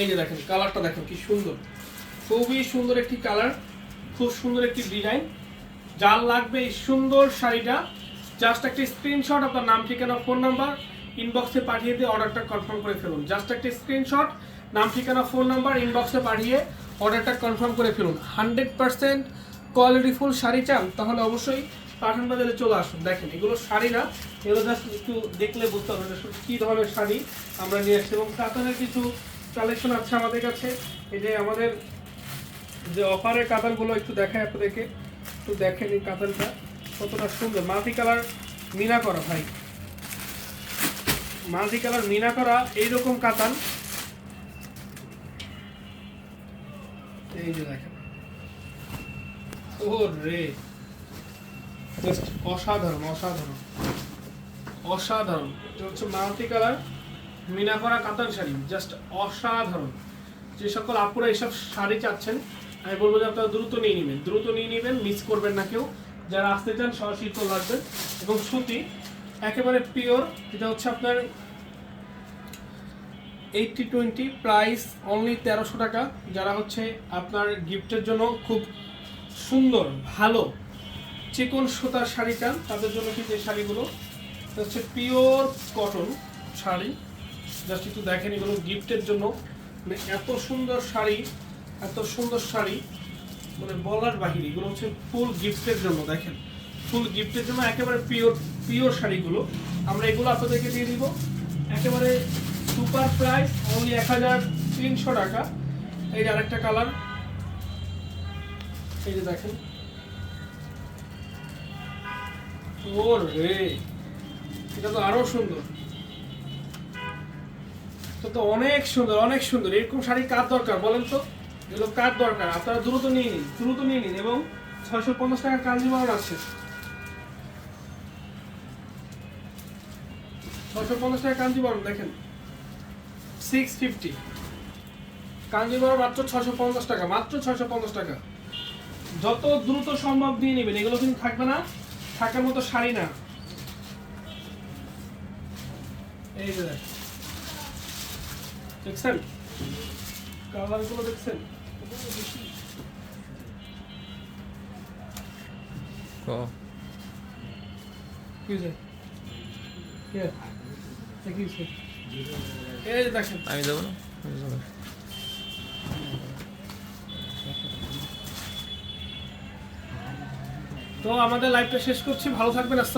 এই যে দেখেন। কালারটা দেখেন কি সুন্দর। খুবই সুন্দর একটি কালার খুব সুন্দর একটি ডিজাইন যার লাগবে এই সুন্দর শাড়িটা জাস্ট একটা স্ক্রিনশট আপনার নাম, ঠিকানা ফোন নাম্বার ইনবক্সে পাঠিয়ে দিয়ে অর্ডারটা কনফার্ম করে ফেলুন। জাস্ট একটা স্ক্রিনশট নাম, ঠিকানা ফোন নাম্বার ইনবক্সে পাঠিয়ে অর্ডারটা কনফার্ম করে ফেলুন। হান্ড্রেড পার্সেন্ট কোয়ালিটিফুল শাড়ি চান, তাহলে অবশ্যই পাঠান বাজারে চলে আসুন। দেখেন, এগুলো শাড়ি না, এগুলো জাস্ট একটু দেখলে বুঝতে পারবেন কী ধরনের শাড়ি আমরা নিয়ে আসছি। এবং কাতানের কিছু কালেকশন আছে আমাদের কাছে। এই যে আমাদের যে অফারের কাতানগুলো একটু দেখায় আপনাদেরকে। একটু দেখেন এই কাতানটা কতটা সুন্দর। মাটি কালার মিনা করা, ভাই। মাল্টি কালার মিনা করা, এইরকম কাতান। এই যে দেখেন। ও রে জাস্ট অসাধারণ অসাধারণ। অসাধারণ। এটা হচ্ছে কালার, মিনা করা কাতান শাড়ি, জাস্ট অসাধারণ। যে সকল আপুরা এইসব শাড়ি চাচ্ছেন, আমি বলব যে আপনারা দ্রুত নিয়ে নেবেন। দ্রুত নিয়ে নেবেন, মিস করবেন না কেউ। যারা আসতে চান, সরাসরি আসবেন। এবং সুতি একেবারে পিওর এটা হচ্ছে আপনার এইটটি টোয়েন্টি প্রাইস অনলি তেরোশো টাকা, যারা হচ্ছে আপনার গিফটের জন্য খুব সুন্দর, ভালো, চিকন সুতার শাড়ি চান তাদের জন্য কিন্তু এই শাড়িগুলো। হচ্ছে পিওর কটন শাড়ি। জাস্ট একটু দেখেন এগুলো গিফটের জন্য। মানে এত সুন্দর শাড়ি, এত সুন্দর শাড়ি মানে বলার বাহিরে, এগুলো হচ্ছে ফুল গিফটের জন্য, দেখেন। ফুল গিফটের জন্য একেবারে পিওর পিওর শাড়িগুলো। আমরা এগুলো আপনাদেরকে দিয়ে দিব। একেবারে সুপার প্রাইস অনলি এক হাজার তিনশো টাকা। এই যে আরেকটা কালার এই যে দেখেন। এটা তো আরও সুন্দর। তো অনেক সুন্দর অনেক সুন্দর। এরকম শাড়ি কার দরকার বলেন তো? এগুলো কার দরকার? আপনারা দ্রুত নিয়ে নিন, দ্রুত নিয়ে নিন এবং ছয়শো পঞ্চাশ টাকা কাঞ্জিবরণ আছে। ছয়শো পঞ্চাশ টাকা কাঞ্জিবরণ দেখেন। সিক্স ফিফটি কাঞ্জিবরণ মাত্র ছয়শো পঞ্চাশ টাকা মাত্র ছয়শো পঞ্চাশ টাকা। যত দ্রুত সম্ভব দিয়ে নেবেন এগুলো কিন্তু থাকবে না থাকার মতো শাড়ি না। এই যে দেখছেন? কালারগুলো দেখছেন? ক? যে? দেখেন আমি যাব না? তো আমাদের লাইভটা শেষ করছি। ভালো থাকবেন। আসসালাম